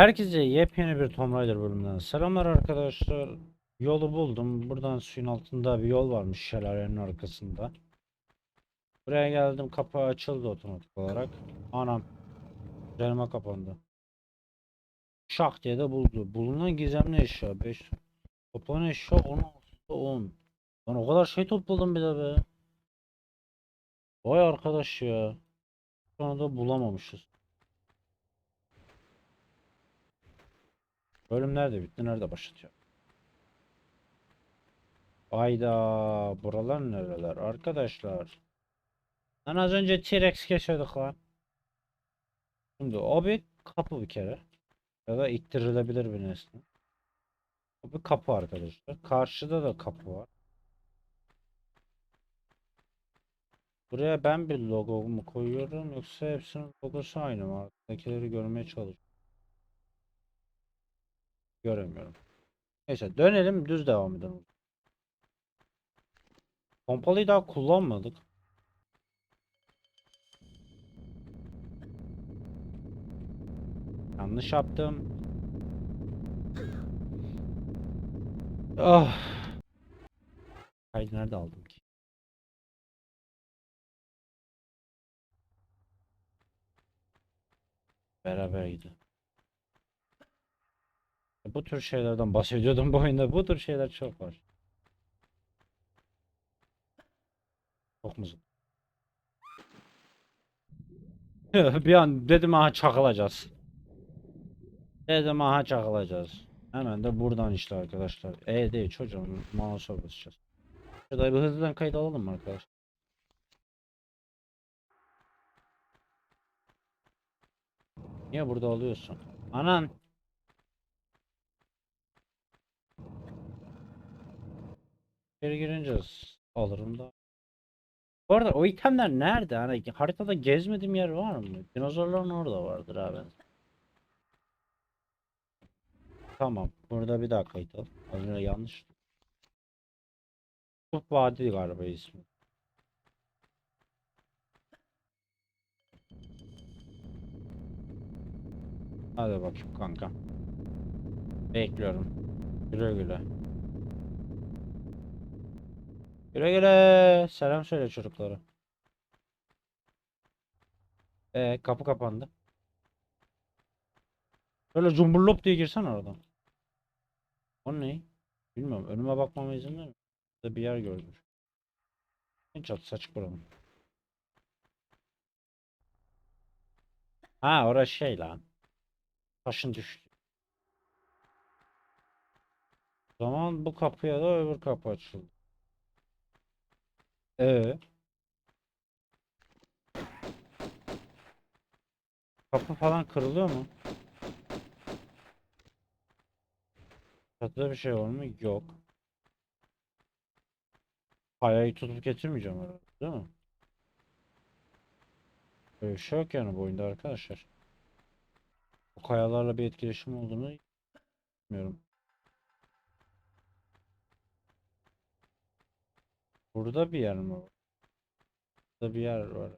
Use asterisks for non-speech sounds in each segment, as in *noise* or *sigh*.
Herkese yepyeni bir Tomb Raider bölümünden selamlar arkadaşlar. Yolu buldum. Buradan suyun altında bir yol varmış şelalenin arkasında. Buraya geldim. Kapı açıldı otomatik olarak. Anam. Üzerime kapandı. Şak diye de buldu. Bulunan gizemli eşya 5. Toplanan eşya 16 10. Lan o kadar şey topladım bir de be. Vay arkadaş ya. Şu anda bulamamışız. Bölüm nerede bitti? Nerede başlatıyor? Ayda buralar nereler arkadaşlar? Lan az önce T-Rex kesiyorduk lan. Şimdi o bir kapı bir kere. Ya da ittirilebilir bir nesne. O bir kapı arkadaşlar. Karşıda da kapı var. Buraya ben bir logo mu koyuyorum yoksa hepsinin logosu aynı mı? Arkadakileri görmeye çalışıyorum. Göremiyorum. Neyse dönelim düz devam edelim. Pompalıyı daha kullanmadık. Yanlış yaptım. Ah. Kaydı nerede aldım ki? Beraber gidelim. Bu tür şeylerden bahsediyordum bu oyunda. Bu tür şeyler çok var. Çok mu zor? *laughs* Bir an dedim aha çakılacağız. Dedim aha çakılacağız. Hemen de buradan işte arkadaşlar. E değil çocuğum. Mouse'a basacağız. Şurada bir hızlıdan kayıt alalım mı arkadaşlar? Niye burada alıyorsun? Anan. Geri girince alırım da. Bu arada o itemler nerede? Hani haritada gezmediğim yer var mı? Dinozorların orada vardır abi. Tamam. Burada bir daha al. Az önce yanlış. Kutup Vadi galiba ismi. Hadi bakayım kanka. Bekliyorum. Güle güle. Güle güle. Selam söyle çocuklara. Ee, kapı kapandı. Böyle cumburlop diye girsen oradan. O ne? Bilmiyorum. Önüme bakmama izin misin? Burada bir yer gördüm. Çatısı açık buranın. Ha orası şey lan. Taşın düştü. O zaman bu kapıya da öbür kapı açıldı. Ee. Kapı falan kırılıyor mu? Çatıda bir şey var mı? Yok. Kayayı tutup getirmeyeceğim herhalde, değil mi? Böyle bir şey yok yani bu oyunda arkadaşlar. Bu kayalarla bir etkileşim olduğunu bilmiyorum. Burada bir yer mi var? Burada bir yer var.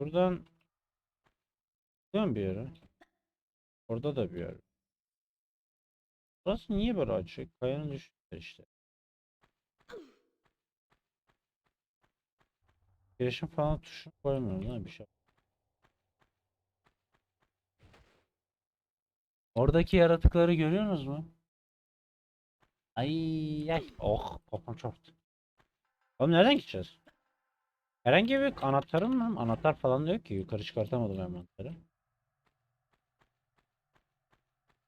Buradan Gidiyorum bir yere. Orada da bir yer. Burası niye böyle açık? Kayanın düştü işte. Girişim falan tuşu koymuyorum mi? Bir şey. Oradaki yaratıkları görüyorsunuz mu? Ay ay. Oh popom çarptı. Oğlum nereden gideceğiz? Herhangi bir anahtarın mı? Anahtar falan da yok ki. Yukarı çıkartamadım ben anahtarı.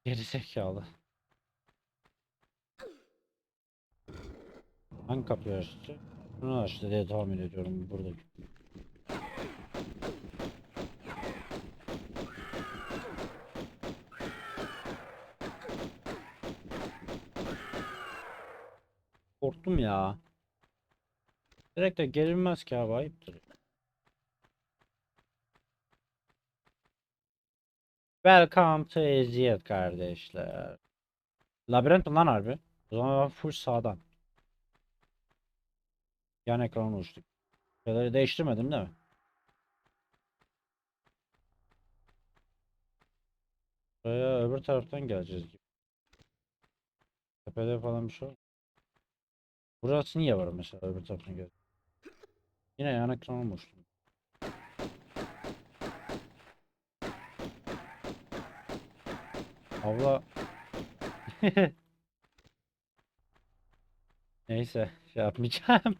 Geri zekalı. Hangi kapıyı açtı? Bunu açtı diye tahmin ediyorum buradaki. Korktum ya. Direkt de gelinmez ki abi ayıptır. Welcome to eziyet kardeşler. Labirent lan harbi? O zaman full sağdan. Yan ekran oluştuk. Şeyleri değiştirmedim değil mi? Buraya öbür taraftan geleceğiz gibi. Tepede falan bir şey var. Burası niye var mesela öbür taraftan gel. Yine yan ekran. Abla. *laughs* Neyse şey yapmayacağım.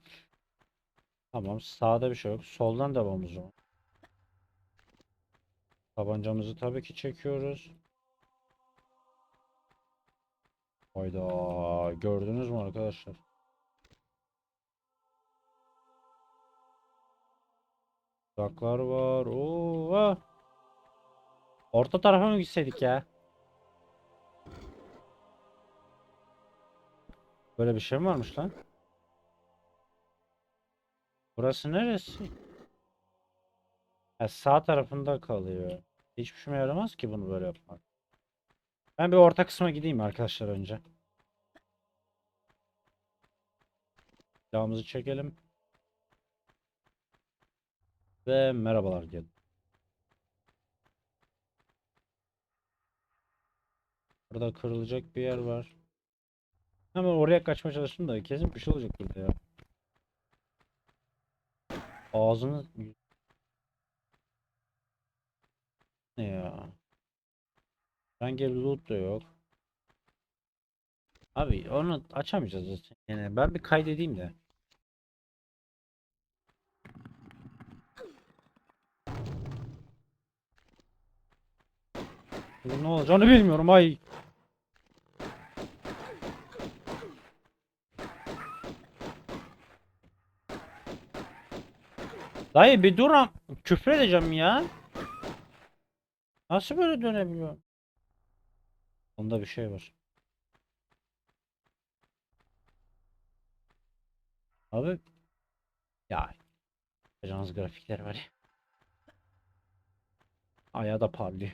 Tamam sağda bir şey yok. Soldan devam o zaman. Tabancamızı tabii ki çekiyoruz. Hayda gördünüz mü arkadaşlar? Uzaklar var. Oo. ah! Orta tarafa mı gitseydik ya? Böyle bir şey mi varmış lan? Burası neresi? Ha, sağ tarafında kalıyor. Hiçbir şey yaramaz ki bunu böyle yapmak. Ben bir orta kısma gideyim arkadaşlar önce. Silahımızı çekelim. Ve merhabalar diyelim. Burada kırılacak bir yer var. Hemen oraya kaçmaya çalıştım da kesin bir şey olacak burada ya. Ağzını ne ya? Hangi loot da yok. Abi onu açamayacağız zaten. Yani ben bir kaydedeyim de. Ne olacağını bilmiyorum ay. Dayı bir dur Küfür edeceğim ya. Nasıl böyle dönebiliyor? Onda bir şey var. Abi ya yapacağınız grafikler var ya. Ayağı da parlıyor.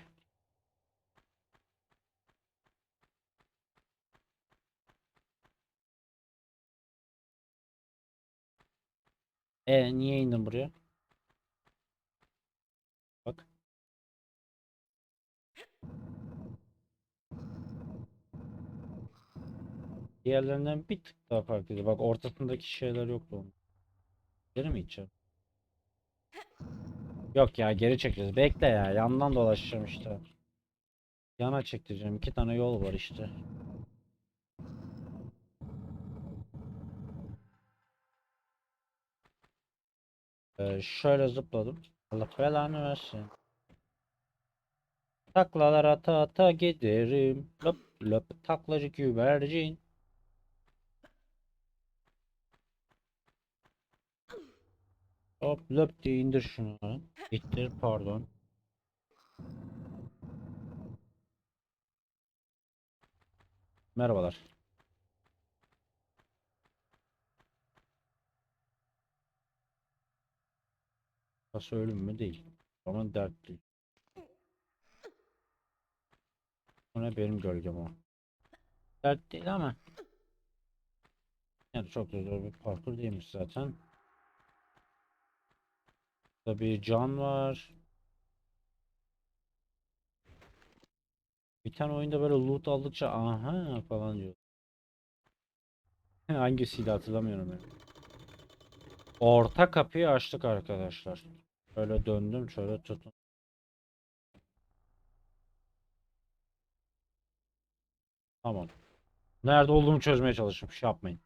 E niye indin buraya? Bak. Diğerlerinden bir tık daha farklıydı. Bak ortasındaki şeyler yoktu onun. Geri mi gideceğim? Yok ya geri çekeceğiz. Bekle ya. Yandan dolaşacağım işte. Yana çektireceğim. İki tane yol var işte. Ee, şöyle zıpladım. Allah belanı versin. Taklalar ata ata giderim. Löp löp taklacı güvercin. Hop löp diye indir şunu. İttir pardon. Merhabalar. Burası ölüm mü değil. Ama dert değil. O ne benim gölgem o. Dert değil ama. Yani çok da zor bir parkur değilmiş zaten. Tabii can var. Bir tane oyunda böyle loot aldıkça aha falan diyor. *laughs* Hangisiydi hatırlamıyorum yani. Orta kapıyı açtık arkadaşlar. Şöyle döndüm şöyle tutun. Tamam. Nerede olduğumu çözmeye çalışıyorum. Şey yapmayın.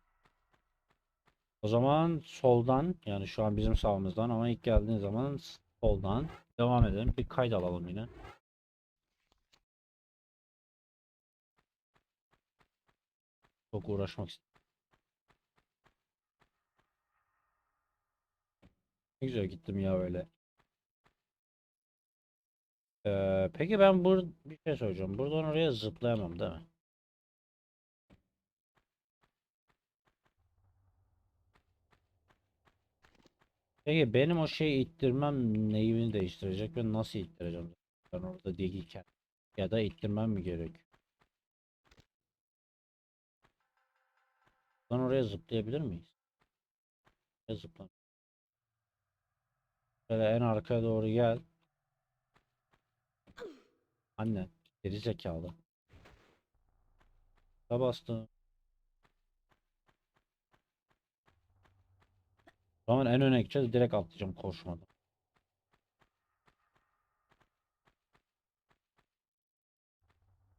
O zaman soldan yani şu an bizim sağımızdan ama ilk geldiğin zaman soldan devam edelim. Bir kayıt alalım yine. Çok uğraşmak istedim. Ne güzel gittim ya öyle. Ee, peki ben bur bir şey soracağım. Buradan oraya zıplayamam değil mi? Peki benim o şeyi ittirmem neyini değiştirecek ve nasıl ittireceğim? Ben orada değilken. Ya da ittirmem mi gerek? Ben oraya zıplayabilir miyiz? Zıplam. Şöyle en arkaya doğru gel. Anne. Geri zekalı. Da bastım. O zaman en öne gideceğiz. Direkt atlayacağım koşmadan.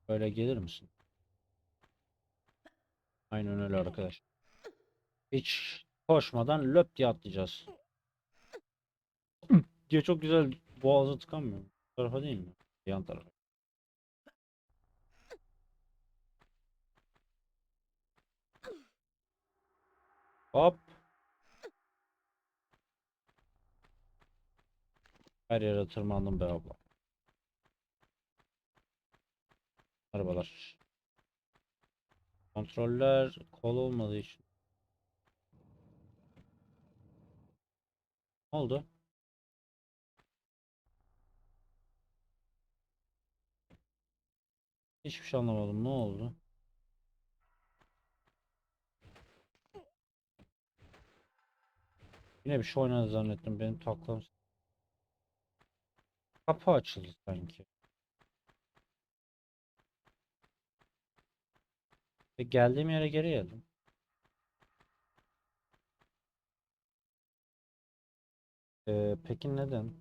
Böyle gelir misin? Aynen öyle arkadaş. Hiç koşmadan löp diye atlayacağız. diye çok güzel boğazı tıkanmıyor. Bu tarafa değil mi? Yan tarafa. Hop. Her yere tırmandım be abla. Arabalar. Kontroller kol olmadığı için. Oldu? Hiçbir şey anlamadım. Ne oldu? Yine bir şey oynadı zannettim. Benim taklam. Kapı açıldı sanki. Ve geldiğim yere geri geldim. Ee, peki neden?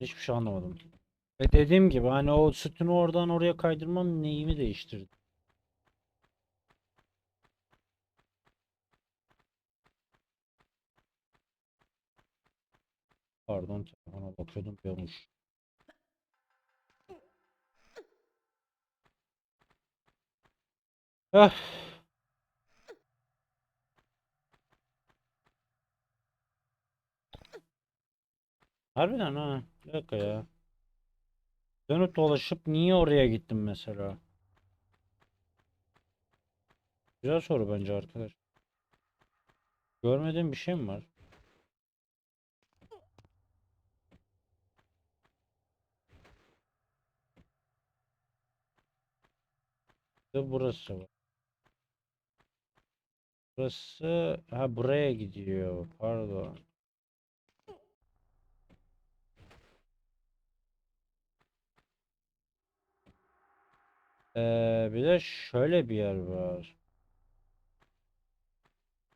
Hiçbir şey anlamadım. Ve dediğim gibi hani o sütunu oradan oraya kaydırmam neyimi değiştirdi. Pardon telefona bakıyordum olmuş. Öf. Harbiden ha. Bir dakika ya. Dönüp dolaşıp niye oraya gittim mesela? Güzel soru bence arkadaş. Görmediğim bir şey mi var? Burası var. Burası ha buraya gidiyor. Pardon. Ee, bir de şöyle bir yer var.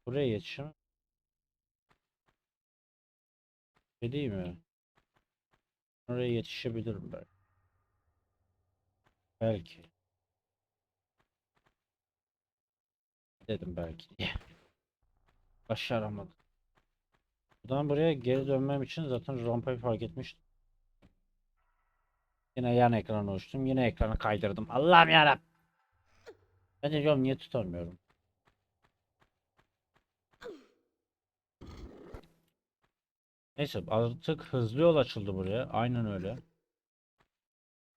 Buraya yetişemem. Şey değil mi? Oraya yetişebilirim belki. Belki. Dedim belki diye. Başaramadım. Buradan buraya geri dönmem için zaten rampayı fark etmiştim. Yine yan ekranı uçtum. Yine ekranı kaydırdım. Allah'ım yarabbim. Ben de diyorum niye tutamıyorum. Neyse artık hızlı yol açıldı buraya. Aynen öyle.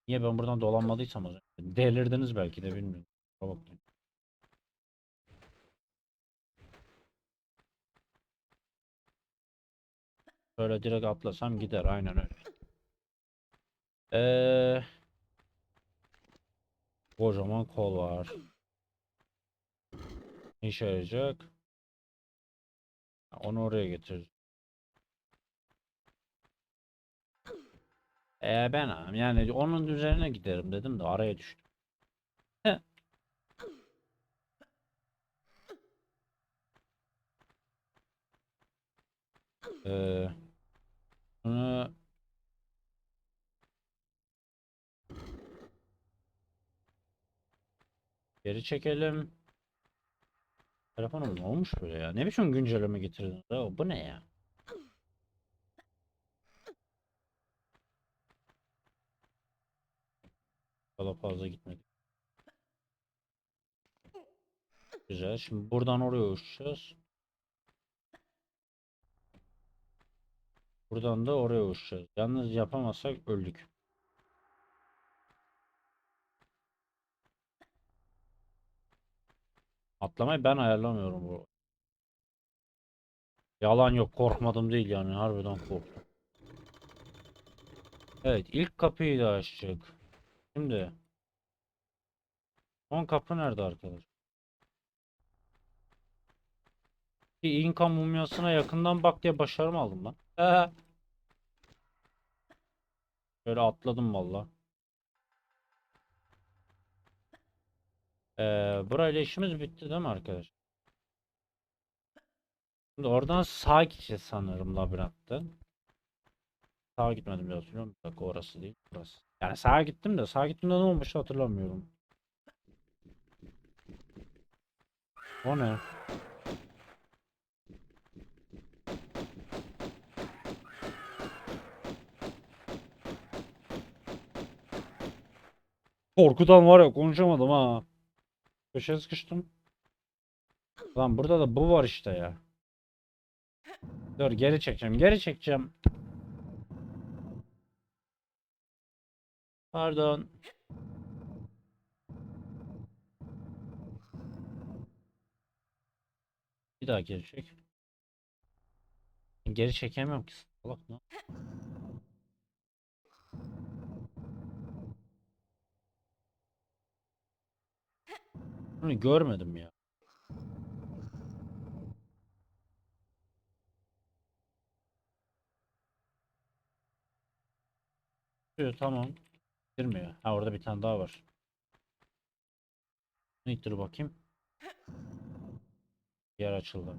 Niye ben buradan dolanmadıysam az önce. Delirdiniz belki de bilmiyorum. Kusura Böyle direkt atlasam gider. Aynen öyle. Eee Kocaman kol var. İşe yarayacak? Onu oraya getir. Ee ben yani onun üzerine giderim dedim de araya düştüm. Heh. Ee, bunu geri çekelim. Telefonum ne olmuş böyle ya? Ne biçim güncelleme getirdin? Ya, bu ne ya? Daha fazla gitmedi. Güzel. Şimdi buradan oraya uçacağız. Buradan da oraya uçacağız. Yalnız yapamazsak öldük. Atlamayı ben ayarlamıyorum bu. Yalan yok korkmadım değil yani harbiden korktum. Evet ilk kapıyı da açtık. Şimdi son kapı nerede arkadaş? Bir İnka mumyasına yakından bak diye başarım aldım lan. *laughs* Böyle atladım valla. Ee, burayla işimiz bitti değil mi arkadaş? Şimdi oradan sağa gideceğiz sanırım labirentten. Sağa gitmedim diye hatırlıyorum. Bir dakika orası değil. Burası. Yani sağa gittim de sağa gittiğimde ne olmuş hatırlamıyorum. O ne? Korkudan var ya konuşamadım ha. Köşeye sıkıştım. Lan burada da bu var işte ya. Dur geri çekeceğim. Geri çekeceğim. Pardon. Bir daha geri çek. Geri çekemiyorum ki. Salak ne? Bunu görmedim ya. Diyor, tamam. Girmiyor. Ha orada bir tane daha var. Ne ittir bakayım. Yer açıldı.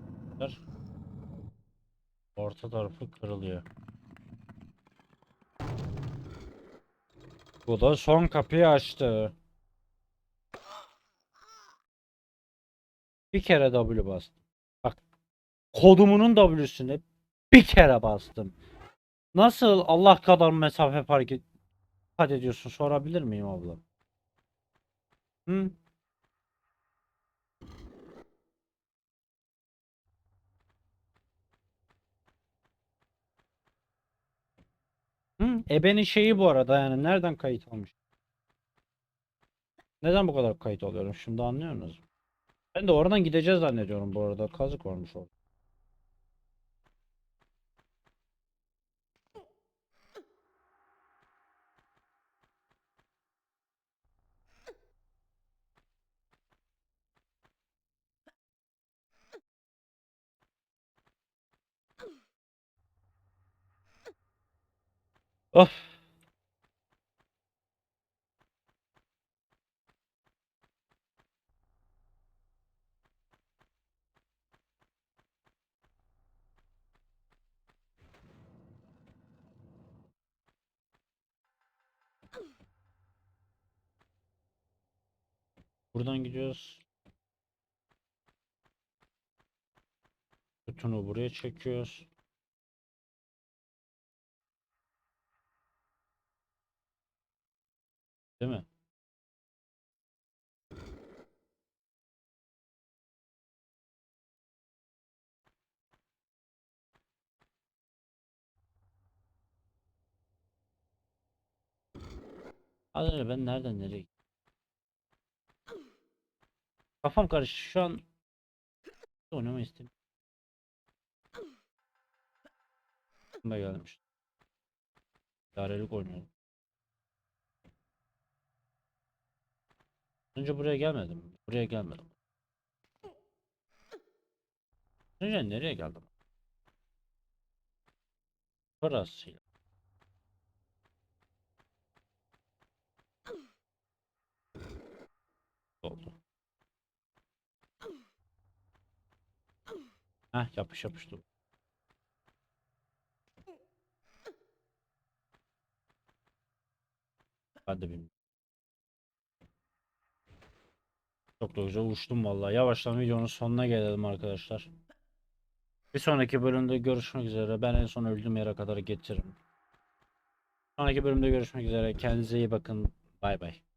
Orta tarafı kırılıyor. Bu da son kapıyı açtı. Bir kere W bastım. Bak. Kodumunun W'süne bir kere bastım. Nasıl Allah kadar mesafe fark et kat ediyorsun sorabilir miyim abla? Hı? Hı? Ebenin şeyi bu arada yani nereden kayıt almış? Neden bu kadar kayıt alıyorum şimdi anlıyor musunuz? Ben de oradan gideceğiz zannediyorum bu arada. Kazık varmış orada. Of. Buradan gidiyoruz. Bütünü buraya çekiyoruz. Değil mi? Az ben nereden nereye? Kafam karıştı şu an oynamayı istemiyorum. Ben geldim işte. İdarelik oynuyorum. Önce buraya gelmedim. Buraya gelmedim. Önce nereye geldim? Burasıyla. Oldu. Heh yapış yapıştı. Ben de bilmiyorum. Çok da güzel uçtum vallahi. Yavaştan videonun sonuna gelelim arkadaşlar. Bir sonraki bölümde görüşmek üzere. Ben en son öldüğüm yere kadar getiririm. Sonraki bölümde görüşmek üzere. Kendinize iyi bakın. Bay bay.